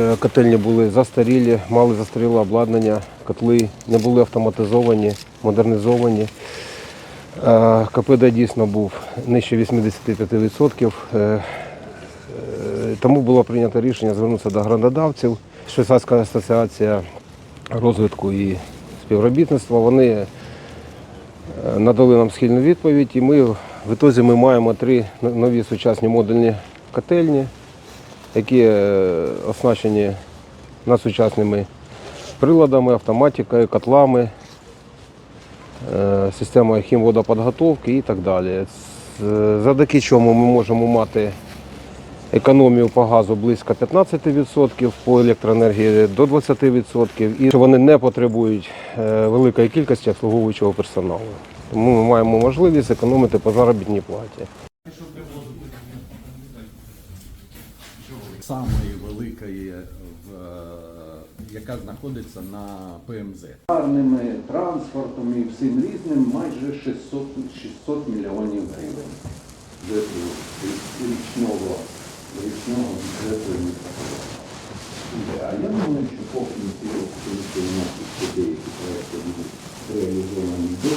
Е, Котельні були застарілі, мали застаріле обладнання, котли не були автоматизовані, модернізовані. Е, КПД дійсно був нижче 85%. Е, Тому було прийнято рішення звернутися до грандодавців. Швейцарська асоціація розвитку і співробітництва. Вони надали нам схильну відповідь, і ми в ітозі ми маємо три нові сучасні модульні котельні, які е, оснащені надсучасними приладами, автоматикою, котлами, е, системою хімводоподготовки і так далі. Завдяки чому ми можемо мати економію по газу близько 15%, по електроенергії до 20%, і вони не потребують е, великої кількості обслуговуючого персоналу. Тому ми маємо можливість економити по заробітній платі. Самої великої, в, е, яка знаходиться на ПМЗ. Гарними транспортом і всім різним майже 600, 600 мільйонів гривень річного, річного бюджету міста. А я думаю, що по кінці року, коли у нас ще деякі проекти будуть реалізовані до